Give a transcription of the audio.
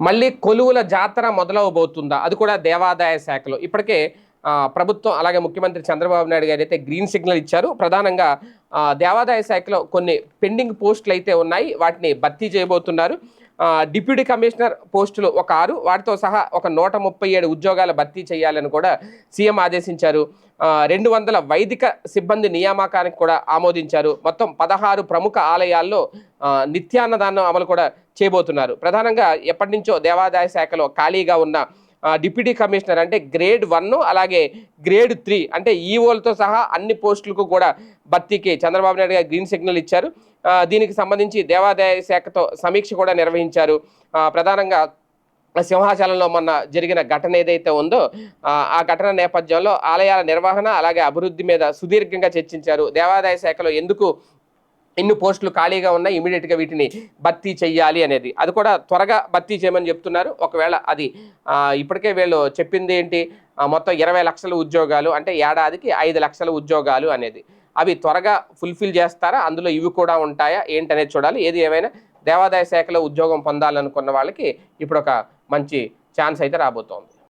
మళ్ళీ కొలువుల జాతర మొదలవబోతుందా? అది కూడా దేవాదాయ శాఖలో. ఇప్పటికే ప్రభుత్వం అలాగే ముఖ్యమంత్రి చంద్రబాబు నాయుడు గారు అయితే గ్రీన్ సిగ్నల్ ఇచ్చారు. ప్రధానంగా దేవాదాయ శాఖలో కొన్ని పెండింగ్ పోస్టులు అయితే ఉన్నాయి. వాటిని భర్తీ చేయబోతున్నారు. డిప్యూటీ కమిషనర్ పోస్టులు ఒక ఆరు వాటితో సహా ఒక నూట ముప్పై ఏడు ఉద్యోగాల భర్తీ చేయాలని కూడా సీఎం ఆదేశించారు. రెండు వందల వైదిక సిబ్బంది నియామకానికి కూడా ఆమోదించారు. మొత్తం పదహారు ప్రముఖ ఆలయాల్లో నిత్యాన్నదానం అమలు కూడా చేయబోతున్నారు. ప్రధానంగా ఎప్పటి నుంచో దేవాదాయ శాఖలో ఖాళీగా ఉన్న డిప్యూటీ కమిషనర్ అంటే గ్రేడ్ వన్ అలాగే గ్రేడ్ త్రీ అంటే ఈఓలతో సహా అన్ని పోస్టులకు కూడా భర్తీకి చంద్రబాబు నాయుడు గారు గ్రీన్ సిగ్నల్ ఇచ్చారు. దీనికి సంబంధించి దేవాదాయ శాఖతో సమీక్ష కూడా నిర్వహించారు. ప్రధానంగా సింహాచలంలో మొన్న జరిగిన ఘటన ఏదైతే ఉందో ఆ ఘటన నేపథ్యంలో ఆలయాల నిర్వహణ అలాగే అభివృద్ధి మీద సుదీర్ఘంగా చర్చించారు. దేవాదాయ శాఖలో ఎందుకు ఎన్ని పోస్టులు ఖాళీగా ఉన్నాయి ఇమీడియట్గా వీటిని భర్తీ చేయాలి అనేది. అది కూడా త్వరగా భర్తీ చేయమని చెప్తున్నారు. ఒకవేళ అది ఇప్పటికే వీళ్ళు చెప్పింది ఏంటి? మొత్తం ఇరవై లక్షల ఉద్యోగాలు అంటే ఏడాదికి ఐదు లక్షల ఉద్యోగాలు అనేది. అవి త్వరగా ఫుల్ఫిల్ చేస్తారా? అందులో ఇవి కూడా ఉంటాయా? ఏంటనేది చూడాలి. ఏది ఏమైనా దేవాదాయ శాఖలో ఉద్యోగం పొందాలనుకున్న వాళ్ళకి ఇప్పుడు ఒక మంచి ఛాన్స్ అయితే రాబోతోంది.